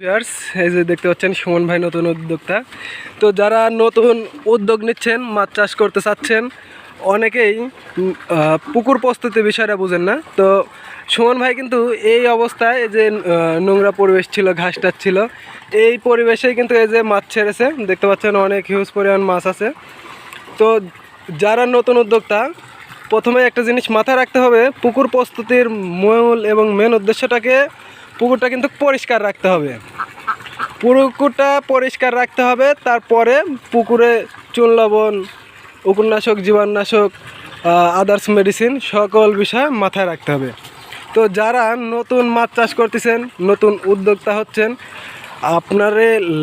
Viewers এই যে দেখতে পাচ্ছেন সুমন ভাই নতুন উদ্যোক্তা। তো যারা নতুন উদ্যোগ নিচ্ছেন, মাছ চাষ করতে চাচ্ছেন, অনেকেই পুকুর প্রস্তুতি বিষয়টা বুঝেন না। তো সুমন ভাই কিন্তু এই অবস্থায় যে নোংরা পরিবেশ ছিল, ঘাস টাস ছিল, এই পরিবেশেই কিন্তু এই যে মাছ ছেড়েছে। দেখতে পাচ্ছেন অনেক হিউজ পরিমাণ মাছ আছে। তো যারা নতুন উদ্যোক্তা প্রথমে একটা জিনিস মাথায় রাখতে হবে, পুকুর প্রস্তুতির মূল এবং মেন উদ্দেশ্যটাকে পুকুরটা কিন্তু পরিষ্কার রাখতে হবে। পুকুরটা পরিষ্কার রাখতে হবে, তারপরে পুকুরে চুন লবণ উকুরনাশক জীবাণুনাশক আদার্স মেডিসিন সকল বিষয় মাথায় রাখতে হবে। তো যারা নতুন মাছ চাষ করতেছেন, নতুন উদ্যোক্তা হচ্ছেন আপনার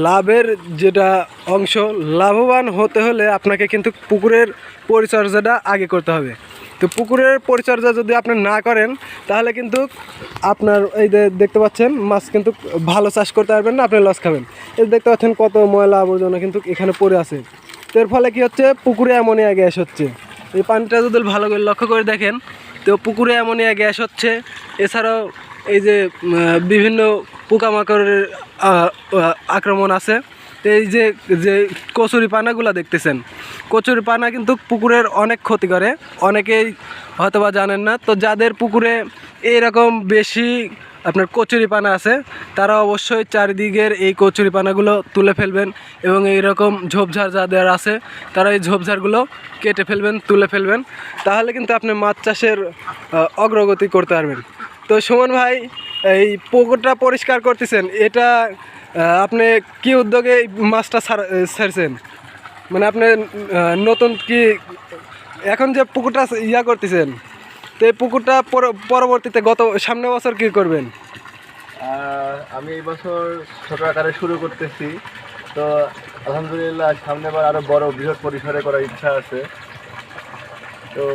লাভের যেটা অংশ, লাভবান হতে হলে আপনাকে কিন্তু পুকুরের পরিচর্যাটা আগে করতে হবে। তো পুকুরের পরিচর্যা যদি আপনি না করেন, তাহলে কিন্তু আপনার এই যে দেখতে পাচ্ছেন, মাছ কিন্তু ভালো চাষ করতে পারবেন না, আপনি লস খাবেন। এই দেখতে পাচ্ছেন কত ময়লা আবর্জনা কিন্তু এখানে পড়ে আছে। তো এর ফলে কি হচ্ছে? পুকুরে অ্যামোনিয়া গ্যাস হচ্ছে। এই পানিটা যদি ভালো করে লক্ষ্য করে দেখেন, তো পুকুরে অ্যামোনিয়া গ্যাস হচ্ছে। এছাড়াও এই যে বিভিন্ন পোকামাকড়ের আক্রমণ আছে। এই যে যে কচুরি পানাগুলো দেখতেছেন, কচুরি পানা কিন্তু পুকুরের অনেক ক্ষতি করে। অনেকেই হয়তো বা জানেন না। তো যাদের পুকুরে এরকম বেশি আপনার কচুরি পানা আছে, তারা অবশ্যই চারিদিকের এই কচুরি পানাগুলো তুলে ফেলবেন এবং এইরকম ঝোপঝাড় যাদের আছে, তারা এই ঝোপঝাড়গুলো কেটে ফেলবেন, তুলে ফেলবেন। তাহলে কিন্তু আপনি মাছ চাষের অগ্রগতি করতে পারবেন। তো সুমন ভাই, এই পুকুরটা পরিষ্কার করতেছেন, এটা আপনি কি উদ্যোগে এই মাছটা ছাড়- ছাড়ছেন মানে আপনি নতুন কি, এখন যে পুকুরটা ইয়া করতেছেন, তো এই পুকুরটা পর- পরবর্তীতে গত সামনে বছর কি করবেন? আমি এই বছর ছোট আকারে শুরু করতেছি, তো আলহামদুলিল্লাহ সামনেবার আরও বড় বৃহৎ পরিসরে করার ইচ্ছা আছে। তো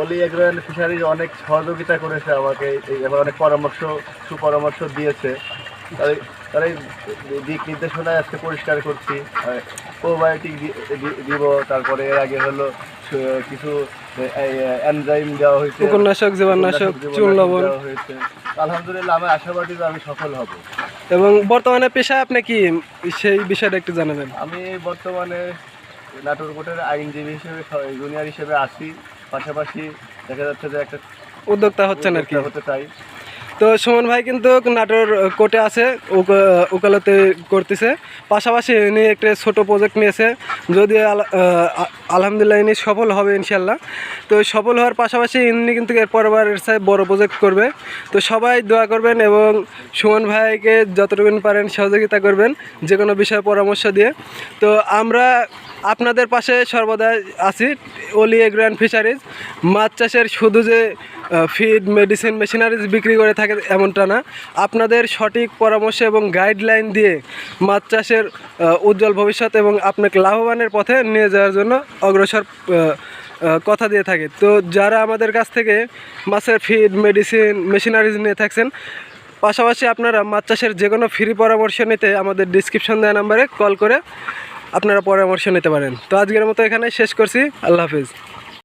অলি এগ্রোয়ান ফিশারিজ অনেক সহযোগিতা করেছে আমাকে এই এবার অনেক পরামর্শ সুপরামর্শ দিয়েছে। তাই তারা এই দিক নির্দেশনায় আজকে পরিষ্কার করছি। প্রোবায়োটিক দিব তারপরে এর আগে হলো কিছু এনজাইম দেওয়া হয়েছে। উপন্যাসক জীবাণুনাশক চুন লবণ। হয়েছে। আলহামদুলিল্লাহ আমি আশাবাদী যে আমি সফল হব। এবং বর্তমানে পেশায় আপনি কি? সেই বিষয়টা একটু জানাবেন। আমি বর্তমানে নাটোর কোর্টের আইনজীবী হিসেবে জুনিয়র হিসেবে আছি। পাশাপাশি দেখা যাচ্ছে যে একটা উদ্যোক্তা হচ্ছেন আর কি। হতে চাই। তো সুমন ভাই কিন্তু নাটোর কোর্টে আছে উকালতে করতেছে। পাশাপাশি ইনি একটা ছোট প্রজেক্ট নিয়েছে। যদি আল- আলহামদুলিল্লাহ ইনি সফল হবে ইনশাল্লাহ তো সফল হওয়ার পাশাপাশি ইনি কিন্তু এর পরবারের সাথে বড় প্রজেক্ট করবে। তো সবাই দোয়া করবেন এবং সুমন ভাইকে যতটুকু পারেন সহযোগিতা করবেন যে কোনো বিষয়ে পরামর্শ দিয়ে। তো আমরা আপনাদের পাশে সর্বদা আছি অলি এগ্রান্ড ফিশারিজ মাছ চাষের শুধু যে ফিড মেডিসিন মেশিনারিজ বিক্রি করে থাকে এমনটা না। আপনাদের সঠিক পরামর্শ এবং গাইডলাইন দিয়ে মাছ চাষের উজ্জ্বল ভবিষ্যৎ এবং আপনাকে লাভবানের পথে নিয়ে যাওয়ার জন্য অগ্রসর কথা দিয়ে থাকে। তো যারা আমাদের কাছ থেকে মাছের ফিড মেডিসিন মেশিনারিজ নিয়ে থাকছেন, পাশাপাশি আপনারা মাছ চাষের যে কোনো ফ্রি পরামর্শ নিতে আমাদের ডিসক্রিপশন দেওয়া নাম্বারে কল করে আপনারা পরামর্শ নিতে পারেন। তো আজকের মতো এখানে শেষ করছি। আল্লাহ হাফিজ।